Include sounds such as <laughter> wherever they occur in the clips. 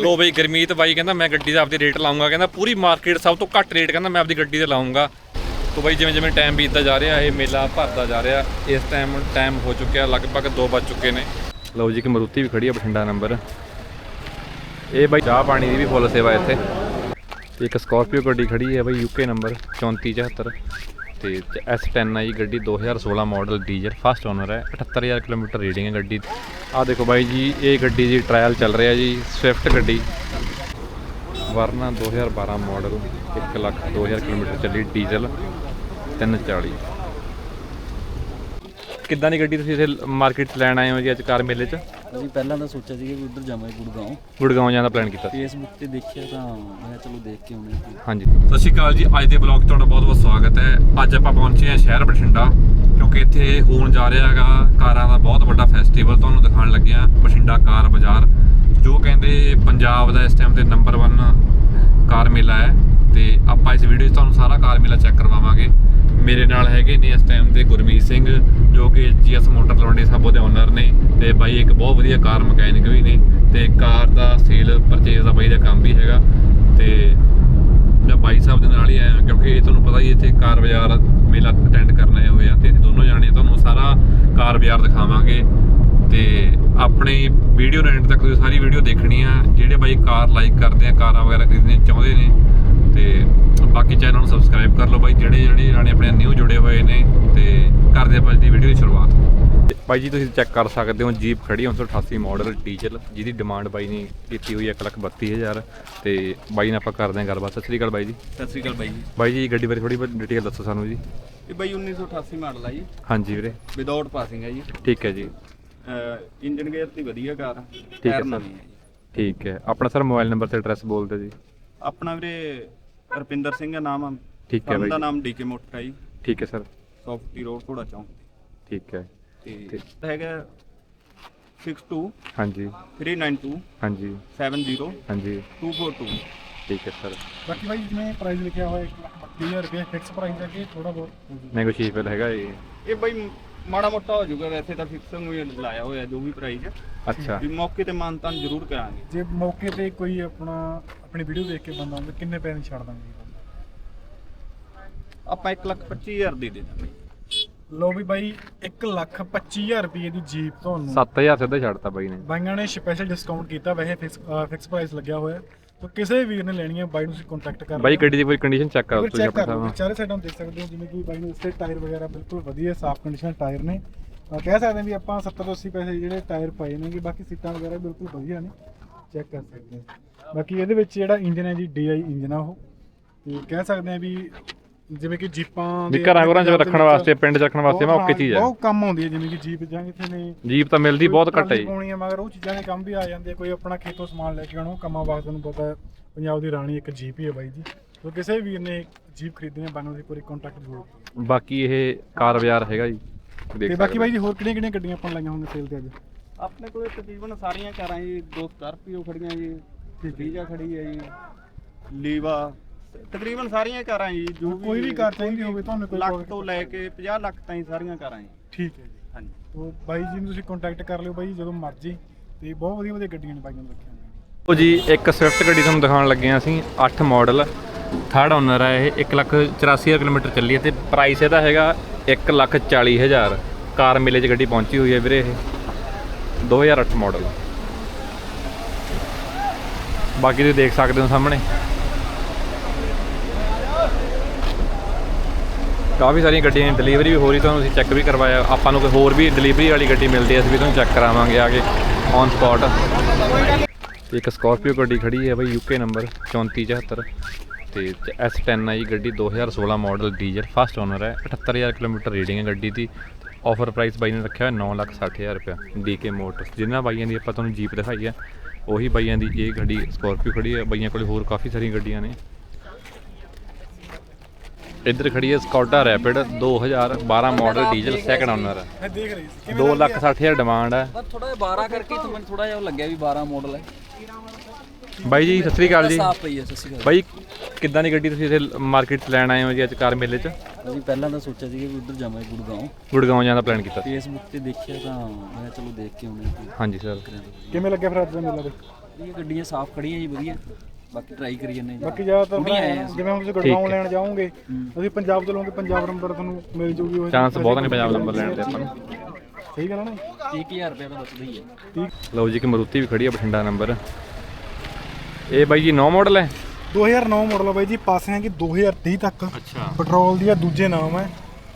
ਲੋ ਬਈ ਗਰਮੀਤ ਬਾਈ ਕਹਿੰਦਾ ਮੈਂ ਗੱਡੀ ਦਾ ਆਪਦੀ ਰੇਟ ਲਾਉਂਗਾ ਕਹਿੰਦਾ ਪੂਰੀ ਮਾਰਕੀਟ ਸਭ ਤੋਂ ਘੱਟ ਰੇਟ ਕਹਿੰਦਾ ਮੈਂ ਆਪਦੀ ਗੱਡੀ ਤੇ ਲਾਉਂਗਾ। ਤੋ ਬਾਈ ਜਿਵੇਂ ਜਿਵੇਂ ਟਾਈਮ ਬੀਤਦਾ ਜਾ ਰਿਹਾ ਇਹ ਮੇਲਾ ਭਰਦਾ ਜਾ ਰਿਹਾ ਇਸ ਟਾਈਮ ਟਾਈਮ ਹੋ ਚੁੱਕਿਆ ਲਗਭਗ 2 ਵੱਜ ਚੁੱਕੇ ਨੇ। ਲਓ ਜੀ ਇੱਕ ਮਰੂਤੀ ਵੀ ਖੜੀ ਹੈ ਬਠਿੰਡਾ ਨੰਬਰ ਇਹ ਬਾਈ ਚਾਹ ਪਾਣੀ ਦੀ ਵੀ ਫੁੱਲ ਸੇਵਾ ਇੱਥੇ। ਤੇ ਇੱਕ ਸਕਾਰਪੀਓ ਗੱਡੀ ਖੜੀ ਹੈ ਬਾਈ ਯੂਕੇ ਨੰਬਰ 3474 ਤੇ S10 ਹੈ ਜੀ, ਗੱਡੀ 2016 ਮਾਡਲ ਡੀਜ਼ਲ ਫਸਟ ਓਨਰ ਹੈ 78000 ਕਿਲੋਮੀਟਰ ਰੀਡਿੰਗ ਹੈ ਗੱਡੀ। ਦੀ ਆਹ ਦੇਖੋ ਬਾਈ ਜੀ, ਇਹ ਗੱਡੀ ਜੀ ਟ੍ਰਾਇਲ ਚੱਲ ਰਿਹਾ ਜੀ ਸਵਿਫਟ ਗੱਡੀ। ਵਰਨਾ 2012 ਮਾਡਲ 1 ਲੱਖ 2000 ਕਿਲੋਮੀਟਰ ਚੱਲੀ ਡੀਜ਼ਲ 340 ਕਿੱਦਾਂ ਦੀ ਗੱਡੀ ਤੁਸੀਂ ਇੱਥੇ ਮਾਰਕੀਟ 'ਚ ਲੈਣ ਆਏ ਹੋ ਜੀ ਅੱਜ ਕਾਰ ਮੇਲੇ 'ਚ? ਅਸੀਂ ਪਹਿਲਾਂ ਤਾਂ ਸੋਚਿਆ ਸੀ ਕਿ ਉਧਰ ਜਾਵਾਂਗੇ ਗੁੜਗਾਉਂ ਗੁੜਗਾਉਂ ਜਾਣ ਦਾ ਪਲਾਨ ਕੀਤਾ। ਫੇਸਬੁੱਕ ਤੇ ਦੇਖਿਆ ਤਾਂ ਮੈਂ ਚਲੋ ਦੇਖ ਕੇ ਆਉਣੇ ਹਾਂਜੀ। ਸਤਿ ਸ਼੍ਰੀ ਅਕਾਲ ਜੀ ਅੱਜ ਦੇ ਬਲੌਗ ਤੁਹਾਡਾ ਬਹੁਤ-ਬਹੁਤ ਸਵਾਗਤ ਹੈ। ਅੱਜ ਆਪਾਂ ਪਹੁੰਚੇ ਹਾਂ ਸ਼ਹਿਰ ਬਠਿੰਡਾ ਕਿਉਂਕਿ ਇੱਥੇ ਹੋਣ ਜਾ ਰਿਹਾ ਹੈਗਾ ਕਾਰਾਂ ਦਾ ਬਹੁਤ ਵੱਡਾ ਫੈਸਟੀਵਲ ਤੁਹਾਨੂੰ ਦਿਖਾਉਣ ਲੱਗੇ ਹਾਂ ਬਠਿੰਡਾ ਕਾਰ ਬਾਜ਼ਾਰ ਜੋ ਕਹਿੰਦੇ ਪੰਜਾਬ ਦਾ ਇਸ ਟਾਈਮ ਤੇ ਨੰਬਰ 1 ਕਾਰ ਮੇਲਾ ਹੈ। ਤੇ ਆਪਾਂ ਇਸ ਵੀਡੀਓ 'ਚ ਤੁਹਾਨੂੰ ਸਾਰਾ ਕਾਰ ਮੇਲਾ ਚੈੱਕ ਕਰਵਾਵਾਂਗੇ। ਮੇਰੇ ਨਾਲ ਹੈਗੇ ਨੇ ਇਸ ਟਾਈਮ ਦੇ ਗੁਰਮੀਤ ਸਿੰਘ, ਜੋ ਕਿ ਜੀਐਸ ਮੋਟਰ ਤਲਵੰਡੀ ਸਾਬੋ ਦੇ ਓਨਰ ਨੇ ਤੇ ਬਾਈ ਇੱਕ ਬਹੁਤ ਵਧੀਆ ਕਾਰ ਮਕੈਨਿਕ ਵੀ ਨੇ ਤੇ ਕਾਰ ਦਾ ਸੇਲ ਪਰਚੇਜ਼ ਦਾ ਬਾਈ ਦਾ ਕੰਮ ਵੀ ਹੈਗਾ ਤੇ ਮੈਂ ਬਾਈ ਸਾਹਿਬ ਦੇ ਨਾਲ ਹੀ ਆਇਆ ਕਿਉਂਕਿ ਇਹ ਤੁਹਾਨੂੰ ਪਤਾ ਹੀ ਇੱਥੇ ਕਾਰ ਬਾਜ਼ਾਰ ਮੇਲਾ ਅਟੈਂਡ ਕਰਨ ਆਏ ਹੋਏ ਆ ਤੇ ਅਸੀਂ ਦੋਨੋਂ ਜਾਣੇ ਤੁਹਾਨੂੰ ਸਾਰਾ ਕਾਰ ਬਾਜ਼ਾਰ ਦਿਖਾਵਾਂਗੇ ਤੇ ਆਪਣੇ ਵੀਡੀਓ ਨੂੰ ਤੱਕ ਤੁਸੀਂ ਸਾਰੀ ਵੀਡੀਓ ਦੇਖਣੀ ਆ ਜਿਹੜੇ ਬਾਈ ਕਾਰ ਲਾਈਕ ਕਰਦੇ ਆ, ਕਾਰਾਂ ਵਗੈਰਾ ਖਰੀਦਣੇ ਚਾਹੁੰਦੇ ਨੇ ਤੇ ਬਾਕੀ ਚੈਨਲ ਨੂੰ ਸਬਸਕ੍ਰਾਈਬ ਕਰ ਲਓ ਬਾਈ ਜਿਹੜੇ ਜਿਹੜੇ ਜਾਣੇ ਆਪਣੇ ਨਿਊ ਜੁੜੇ ਹੋਏ ਨੇ ਤੇ ਕਰਦੇ ਆਪਾਂ ਅੱਜ ਦੀ ਵੀਡੀਓ ਦੀ ਸ਼ੁਰੂਆਤ। ਬਾਈ ਜੀ ਤੁਸੀਂ ਚੈੱਕ ਕਰ ਸਕਦੇ ਹੋ ਜੀਪ ਖੜੀ 988 ਮਾਡਲ ਡੀਜ਼ਲ ਜਿਹਦੀ ਡਿਮਾਂਡ ਬਾਈ ਨੇ ਕੀਤੀ ਹੋਈ ਹੈ 132000 ਤੇ ਬਾਈ ਨਾਲ ਆਪਾਂ ਕਰਦੇ ਹਾਂ ਗੱਲਬਾਤ। ਸਤਿ ਸ੍ਰੀ ਅਕਾਲ ਬਾਈ ਜੀ। ਸਤਿ ਸ੍ਰੀ ਅਕਾਲ ਬਾਈ ਜੀ। ਬਾਈ ਜੀ ਗੱਡੀ ਬਾਰੇ ਥੋੜੀ ਬਹੁਤ ਡਿਟੇਲ ਦੱਸੋ ਸਾਨੂੰ ਜੀ। ਇਹ ਬਾਈ 1988 ਮਾਡਲ ਆ ਜੀ। ਹਾਂਜੀ ਵੀਰੇ। ਵਿਦਆਊਟ ਪਾਸਿੰਗ ਹੈ ਜੀ। ਠੀਕ ਹੈ ਜੀ। ਇੰਜਨ ਗੇਅਰ ਦੀ ਵਧੀਆ ਕਾਰ ਆ। ਹੈ ਟਾਇਰ ਸਰ। ਠੀਕ ਹੈ। ਆਪਣਾ ਸਰ ਮੋਬਾਈਲ ਨੰਬਰ ਤੇ ਐਡਰੈਸ ਬੋਲ ਦਿਓ ਜੀ। ਆਪਣਾ ਵੀਰੇ ਰਪਿੰਦਰ ਸਿੰਘ ਦਾ ਨਾਮ ਆ। ਠੀਕ ਹੈ ਬਾਈ ਦਾ ਜੀ। ਨਾਮ ਡੀਕੇ ਮੋਟਰ ਹੈ ਜੀ। ਠੀਕ ਹੈ ਸਰ। ਸੌਫਟੀ ਰੋਡ ਘੋੜਾ ਚੌਂਕ ਠੀਕ ਹੈ। ਤੇ ਠੀਕ। ਹੈਗਾ 62 ਹਾਂਜੀ। 392 ਹਾਂਜੀ। 70 ਹਾਂਜੀ। 242 ਠੀਕ ਹੈ ਸਰ। ਬਾਕੀ ਭਾਈ ਜਿਵੇਂ ਪ੍ਰਾਈਸ ਲਿਖਿਆ ਹੋਇਆ 1,32,000 ਰੁਪਏ ਫਿਕਸ ਪ੍ਰਾਈਸ ਹੈ ਕਿ ਥੋੜਾ ਬਹੁਤ। ਨੈਗੋਸ਼ੀਏਬਲ ਹੈਗਾ ਇਹ ਇਹ ਬਾਈ ਮਾੜਾ ਮੋਟਾ ਹੋ ਜਾਊਗਾ ਵੈਸੇ ਤਾਂ ਫਿਕਸ ਨੂੰ ਹੀ ਲਾਇਆ ਹੋਇਆ ਜੋ ਵੀ ਪ੍ਰਾਈਸ ਹੈ ਅੱਛਾ। ਵੀ ਮੌਕੇ ਤੇ ਮਾਨਤਾਨ ਜ਼ਰੂਰ ਕਰਾਂਗੇ। ਜੇ ਮੌਕੇ ਤੇ ਕੋਈ ਆਪਣਾ ਆਪਣੀ ਵੀਡੀਓ ਦੇਖ ਕੇ ਬੰਦਾ ਆਉਂਦਾ ਕਿੰਨੇ ਪੈਸੇ ਛੱਡ ਦਾਂਗੇ? ਆਪਾਂ 1 ਲੱਖ 25000 ਦੇ ਦੇ ਦਾਂਗੇ। ਲਓ ਵੀ ਬਾਈ 1,25,000 ਰੁਪਏ ਦੀ ਜੀਪ ਤੁਹਾਨੂੰ 7000 ਸਿੱਧਾ ਛੱਡਤਾ ਬਾਈ ਨੇ। ਬਾਈਆਂ ਨੇ ਸਪੈਸ਼ਲ ਡਿਸਕਾਊਂਟ ਕੀਤਾ ਵੈਸੇ ਫਿਕਸ ਫਿਕਸ ਪ੍ਰਾਈਸ ਲੱਗਿਆ ਹੋਇਆ। ਤਾਂ ਕਿਸੇ ਵੀਰ ਨੇ ਲੈਣੀ ਹੈ ਬਾਈ ਨੂੰ ਤੁਸੀਂ ਕੰਟੈਕਟ ਕਰ ਬਾਈ ਗੱਡੀ ਦੀ ਪੂਰੀ ਕੰਡੀਸ਼ਨ ਚੈੱਕ ਕਰੋ ਤੁਸੀਂ ਆਪਣੇ ਹਿਸਾਬ ਚਾਰੇ ਸਾਈਡਾਂ ਦੇਖ ਸਕਦੇ ਹੋ ਜਿਵੇਂ ਕਿ ਬਾਈ ਨੇ ਇਸੇ ਟਾਇਰ ਵਗੈਰਾ ਬਿਲਕੁਲ ਵਧੀਆ ਸਾਫ਼ ਕੰਡੀਸ਼ਨ ਟਾਇਰ ਨੇ। ਕਹਿ ਸਕਦੇ ਹਾਂ ਵੀ ਆਪਾਂ 70 ਤੋਂ 80 ਪੈਸੇ ਜਿਹੜੇ ਟਾਇਰ ਪਏ ਨੇਗੇ ਬਾਕੀ ਸੀਟਾਂ ਵਗੈਰਾ ਬਿਲਕੁਲ ਵਧੀਆ ਨੇ ਚੈੱਕ ਕਰ ਸਕਦੇ ਹੋ। ਬਾਕੀ ਇਹਦੇ ਵਿੱਚ ਜਿਹੜਾ ਇੰਜਨ ਹੈ ਜੀ DI ਇੰਜਨ ਆ ਉਹ। ਤੇ ਕਹਿ ਸਕਦੇ ਹਾਂ ਵੀ ਜਿਵੇਂ ਕਿ ਜੀਪਾਂ ਵੀ ਦੇ ਘਰਾਂ ਘਰਾਂ 'ਚ ਰੱਖਣ ਵਾਸਤੇ ਪਿੰਡ 'ਚ ਰੱਖਣ ਵਾਸਤੇ ਮੈਂ ਓਕੇ ਚੀਜ਼ ਹੈ। ਬਹੁਤ ਕੰਮ ਆਉਂਦੀ ਹੈ ਜਿਵੇਂ ਕਿ ਜੀਪ ਜਾਂ ਕਿਸੇ ਨੇ। ਜੀਪ ਤਾਂ ਮਿਲਦੀ ਬਹੁਤ ਘੱਟ ਹੈ ਜੀ। ਪਾਉਣੀ ਹੈ ਮਗਰ ਉਹ ਚੀਜ਼ਾਂ ਦੇ ਕੰਮ ਵੀ ਆ ਜਾਂਦੇ। ਕੋਈ ਆਪਣਾ ਖੇਤੋਂ ਸਮਾਨ ਲੈ ਕੇ ਆਉਣਾ ਉਹ ਕੰਮਾਂ ਵਾਸਤੇ ਤੁਹਾਨੂੰ ਪਤਾ ਹੈ ਪੰਜਾਬ ਦੀ ਰਾਣੀ ਇੱਕ ਜੀਪ ਹੀ ਹੈ ਬਾਈ ਜੀ। ਸੋ ਕਿਸੇ ਵੀ ਵੀਰ ਨੇ ਜੀਪ ਖਰੀਦਣੀ ਹੈ ਬਾਨੂੰ ਦੀ ਪੂਰੀ ਕੰਟੈਕਟ ਜ਼ਰੂਰ। ਬਾਕੀ ਇਹ ਕਾਰ ਬਾਜ਼ਾਰ ਹੈਗਾ ਜੀ ਦੇਖ ਤੇ ਬਾਕੀ ਬਾਈ ਜੀ ਹੋਰ ਕਿਹੜੀਆਂ ਕਿਹੜੀਆਂ ਗੱਡੀਆਂ ਆਪਾਂ ਲਾਈਆਂ ਹੋਣਗੀਆਂ ਸੇਲ ਤੇ ਅੱਜ? ਆਪਣੇ ਕੋਲੇ ਤਕਰੀਬਨ ਸਾਰੀਆਂ ਕਾਰਾਂ ਜੀ ਦੋ ਸਕਾਰਪੀਓ ਖੜੀਆਂ ਜੀ ਫਰੀਜਾ ਖੜੀ ਹੈ ਜੀ ਲੀਵਾ ਤਕਰੀਬਨ ਸਾਰੀਆਂ ਕਾਰਾਂ ਜੀ ਜੋ ਕੋਈ ਵੀ ਕਾਰ ਚਾਹੀਦੀ ਹੋਵੇ ਤੁਹਾਨੂੰ ਕੋਈ ਲੱਖ ਤੋਂ ਲੈ ਕੇ 50 ਲੱਖ ਤਾਈਂ ਸਾਰੀਆਂ ਕਾਰਾਂ ਜੀ। ਠੀਕ ਹੈ ਜੀ। ਹਾਂਜੀ। ਤੋ ਬਾਈ ਜੀ ਨੂੰ ਤੁਸੀਂ ਕੰਟੈਕਟ ਕਰ ਲਿਓ ਬਾਈ ਜਦੋਂ ਮਰਜ਼ੀ। ਤੇ ਬਹੁਤ ਵਧੀਆ ਵਧੀਆ ਗੱਡੀਆਂ ਨੇ ਬਾਈਆਂ ਨੇ ਰੱਖੀਆਂ। ਉਹ ਜੀ ਇੱਕ ਸਵਿਫਟ ਗੱਡੀ ਤੁਹਾਨੂੰ ਦਿਖਾਉਣ ਲੱਗੇ ਹਾਂ ਅਸੀਂ 8 ਮਾਡਲ ਥਰਡ ਓਨਰ ਹੈ ਇਹ 184000 ਕਿਲੋਮੀਟਰ ਚੱਲੀ ਹੈ ਤੇ ਪ੍ਰਾਈਸ ਇਹਦਾ ਹੈਗਾ 140000 ਕਾਰ ਮੇਲੇ 'ਚ ਗੱਡੀ ਪਹੁੰਚੀ ਹੋਈ ਹੈ ਵੀਰੇ ਇਹ। 2008 ਮਾਡਲ ਬਾਕੀ ਤੁਸੀਂ ਦੇਖ ਸਕਦੇ ਹੋ ਸਾਹਮਣੇ। ਕਾਫੀ ਸਾਰੀਆਂ ਗੱਡੀਆਂ ਦੀ ਡਿਲੀਵਰੀ ਵੀ ਹੋ ਰਹੀ, ਤੁਹਾਨੂੰ ਅਸੀਂ ਚੈੱਕ ਵੀ ਕਰਵਾਇਆ। ਆਪਾਂ ਨੂੰ ਕੋਈ ਹੋਰ ਵੀ ਡਿਲੀਵਰੀ ਵਾਲੀ ਗੱਡੀ ਮਿਲਦੀ ਹੈ, ਅਸੀਂ ਵੀ ਤੁਹਾਨੂੰ ਚੈੱਕ ਕਰਾਵਾਂਗੇ ਆ ਕੇ ਔਨ ਸਪੌਟ ਇੱਕ ਸਕਾਰਪੀਓ ਗੱਡੀ ਖੜੀ ਹੈ ਬਾਈ ਯੂਕੇ ਨੰਬਰ 3474 ਤੇ S10 ਹੈ ਜੀ ਗੱਡੀ 2016 ਮਾਡਲ ਡੀਜ਼ਲ ਫਸਟ ਓਨਰ ਹੈ 78000 ਕਿਲੋਮੀਟਰ ਰੀਡਿੰਗ ਹੈ ਗੱਡੀ ਦੀ। ਆਫਰ ਪ੍ਰਾਈਸ ਬਾਈ ਨੇ ਰੱਖਿਆ ਹੋਇਆ 960000 ਰੁਪਏ ਡੀਕੇ ਮੋਟਰਸ ਜਿੰਨਾ ਬਾਈਆਂ ਦੀ ਆਪਾਂ ਤੁਹਾਨੂੰ ਜੀਪ ਦਿਖਾਈ ਹੈ, ਉਹੀ ਬਾਈਆਂ ਦੀ ਇਹ ਗੱਡੀ ਸਕਾਰਪੀਓ ਖੜੀ ਹੈ, ਬਾਈਆਂ ਕੋਲ ਹੋਰ ਕਾਫੀ ਸਾਰੀਆਂ ਗੱਡੀਆਂ ਨੇ। ਇੱਧਰ ਖੜੀ ਹੈ Skoda Rapid 2012 model diesel second owner ਹੈ ਮੈਂ ਦੇਖ ਰਹੀ ਸੀ। 2 ਲੱਖ 60000 ਡਿਮਾਂਡ ਹੈ। ਬਸ ਥੋੜਾ ਜਿਹਾ 12 ਕਰਕੇ ਤਾਂ ਮੈਨੂੰ ਥੋੜਾ ਜਿਹਾ ਉਹ ਲੱਗਿਆ ਵੀ 12 ਮਾਡਲ ਹੈ। ਬਾਈ ਜੀ ਸਤਿ ਸ੍ਰੀ ਅਕਾਲ ਜੀ। ਸਾਫ਼ ਪਈ ਹੈ ਸਤਿ ਸ਼੍ਰੀ ਅਕਾਲ। ਬਾਈ ਕਿੱਦਾਂ ਦੀ ਗੱਡੀ ਤੁਸੀਂ ਇੱਥੇ ਮਾਰਕੀਟ 'ਚ ਲੈਣ ਆਏ ਹੋ ਜੀ ਅੱਜ ਕਾਰ ਮੇਲੇ 'ਚ? ਅਸੀਂ ਪਹਿਲਾਂ ਤਾਂ ਸੋਚਿਆ ਸੀ ਕਿ ਉਧਰ ਜਾਵਾਂਗੇ ਗੁੜਗਾਉਂ ਗੁੜਗਾਉਂ ਜਾਣ ਦਾ ਪਲਾਨ ਕੀਤਾ। ਸੀ ਫੇਸਬੁੱਕ ਤੇ ਦੇਖਿਆ ਤਾਂ ਮੈਂ ਚਲੋ ਦੇਖ ਕੇ ਆਉਣੇ ਆ ਹਾਂਜੀ ਸਰ ਕਿਵੇਂ ਲੱਗਿਆ ਫਿਰ ਅੱਜ ਦਾ ਮੇਲਾ ਬਾਈ ਇਹ ਗੱਡੀਆਂ ਸਾਫ਼ ਖੜੀਆਂ ਜੀ ਵਧੀਆ। ਬਾਕੀ ਟਰਾਈ ਕਰੀ ਜਾਂਦੇ ਜੀ। ਬਾਕੀ ਜ਼ਿਆਦਾਤਰ ਹੁਣੀ ਆਏ ਅਸੀਂ। ਜਿਵੇਂ ਹੁਣ ਤੁਸੀਂ ਗੜਗਾਉਂ ਹੈ। ਲੈਣ ਜਾਓਗੇ ਤੁਸੀਂ ਪੰਜਾਬ ਤੋਂ ਲਓਗੇ ਪੰਜਾਬ ਨੰਬਰ ਤੁਹਾਨੂੰ ਮਿਲ ਜੂਗੀ ਉਹ ਚਾਂਸ ਬਹੁਤ ਨੇ ਪੰਜਾਬ ਨੰਬਰ ਲੈਣ ਦੇ ਆਪਾਂ ਨੂੰ। ਸਹੀ ਗੱਲ ਹੈ ਨਾ 30000 ਰੁਪਏ ਦਾ ਦੱਸਦਾ ਹੀ ਹੈ। ਠੀਕ। ਲਓ ਜੀ ਕਿ ਮਰੂਤੀ ਵੀ ਖੜੀ ਆ ਬਠਿੰਡਾ ਨੰਬਰ ਇਹ ਬਾਈ ਜੀ 9 ਮਾਡਲ ਹੈ? 2009 ਮਾਡਲ ਆ ਬਾਈ ਜੀ ਪਾਸਿੰਗ ਹੈ ਕਿ 2030 ਤੱਕ। ਅੱਛਾ। ਪੈਟਰੋਲ ਦੀ ਆ ਦੂਜੇ ਨਾਮ ਹੈ।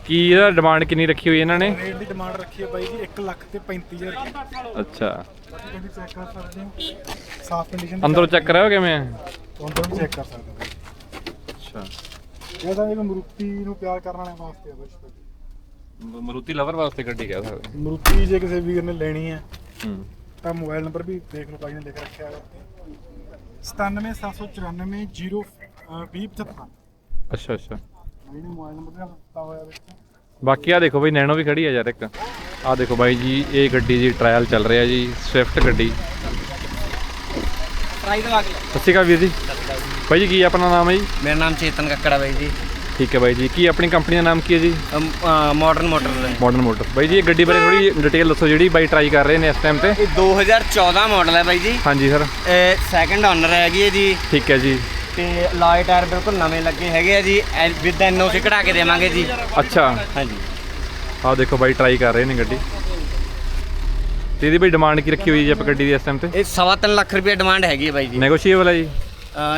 ਕੀ ਇਹਦਾ ਡਿਮਾਂਡ ਕਿੰਨੀ ਰੱਖੀ ਹੋਈ ਇਹਨਾਂ ਨੇ? ਰੇਟ ਦੀ ਡਿਮਾਂਡ ਰੱਖੀ ਹੈ ਬਾਈ ਜੀ 1 ਲੱਖ ਤੇ 35000 ਰੁਪਏ। ਅੱਛਾ। ਗੱਡੀ ਚੈੱਕ ਕਰ ਸਕਦੇ ਹੋ। ਸਾਫ਼ ਕੰਡੀਸ਼ਨ ਅੰਦਰੋਂ ਚੈੱਕ ਕਰਾਓ ਕਿਵੇਂ ਆ? ਅੰਦਰੋਂ ਵੀ ਚੈੱਕ ਕਰ ਸਕਦੇ ਹੋ ਅੱਛਾ। ਇਹ ਤਾਂ ਇਹ ਮਰੂਤੀ ਨੂੰ ਪਿਆਰ ਕਰਨ ਵਾਲਿਆਂ ਵਾਸਤੇ ਆ ਬਸ ਮਰੂਤੀ ਲਵਰ ਵਾਸਤੇ ਗੱਡੀ ਕਹਿ ਸਕਦੇ ਮਰੂਤੀ ਜੇ ਕਿਸੇ ਵੀਰ ਨੇ ਲੈਣੀ ਹੈ ਹੂੰ। ਤਾਂ ਮੋਬਾਈਲ ਨੰਬਰ ਵੀ ਦੇਖ ਲਓ ਭਾਈ ਨੇ ਲਿਖ ਰੱਖਿਆ ਹੈ 97794 02075 ਅੱਛਾ ਅੱਛਾ। ਭਾਈ ਨੇ ਮੋਬਾਈਲ ਨੰਬਰ ਵੀ ਦਿੱਤਾ ਹੋਇਆ ਵਿੱਚ ਬਾਕੀ ਆ ਦੇਖੋ ਬਈ ਨੈਣੋ ਵੀ ਖੜੀ ਆ ਯਾਰ ਇੱਕ। ਆ ਦੇਖੋ ਬਾਈ ਜੀ ਇਹ ਗੱਡੀ ਦੀ ਟ੍ਰਾਇਲ ਚੱਲ ਰਿਹਾ ਜੀ ਸਵਿਫਟ ਗੱਡੀ। ਟਰਾਈ ਦਵਾ ਕੇ ਸਤਿ ਸ਼੍ਰੀ ਅਕਾਲ ਵੀਰ ਜੀ। ਬਾਈ ਜੀ ਕੀ ਆਪਣਾ ਨਾਮ ਹੈ ਜੀ? ਮੇਰਾ ਨਾਮ ਚੇਤਨ ਕੱਕੜਾ ਬਾਈ ਜੀ। ਠੀਕ ਹੈ ਬਾਈ ਜੀ ਕੀ ਆਪਣੀ ਕੰਪਨੀ ਦਾ ਨਾਮ ਕੀ ਹੈ ਜੀ? ਮਾਡਰਨ ਮੋਟਰ ਮਾਡਰਨ ਮੋਟਰ ਬਾਈ ਜੀ ਇਹ ਗੱਡੀ ਬਾਰੇ ਥੋੜੀ ਡਿਟੇਲ ਦੱਸੋ ਜਿਹੜੀ ਬਾਈ ਟਰਾਈ ਕਰ ਰਹੇ ਨੇ ਇਸ ਟਾਈਮ ਤੇ। ਇਹ 2014 ਮਾਡਲ ਹੈ ਬਾਈ ਜੀ। ਹਾਂਜੀ ਸਰ ਇਹ ਸੈਕੰਡ ਓਨਰ ਹੈਗੀ ਹੈ ਜੀ। ਠੀਕ ਹੈ ਜੀ। ਤੇ ਲਾਏ ਟਾਇਰ ਬਿਲਕੁਲ ਨਵੇਂ ਲੱਗੇ ਹੈਗੇ ਆ ਜੀ ਵਿਦ ਐਨਓਸੀ ਕਢਾ ਕੇ ਦੇਵਾਂਗੇ ਜੀ। ਅੱਛਾ। ਹਾਂਜੀ। ਆਹ ਦੇਖੋ ਬਾਈ ਟਰਾਈ ਕਰ ਰਹੇ ਨੇ ਗੱਡੀ। ਤੇ ਇਹਦੀ ਬਈ ਡਿਮਾਂਡ ਕੀ ਰੱਖੀ ਹੋਈ ਜੀ ਆਪਾਂ ਗੱਡੀ ਦੀ ਇਸ ਟਾਈਮ ਤੇ? ਇਹ ਸਵਾ ਤਿੰਨ ਲੱਖ ਰੁਪਏ ਡਿਮਾਂਡ ਹੈਗੀ ਹੈ ਬਾਈ ਜੀ। ਨੈਗੋਸ਼ੀਏਬਲ ਹੈ ਜੀ?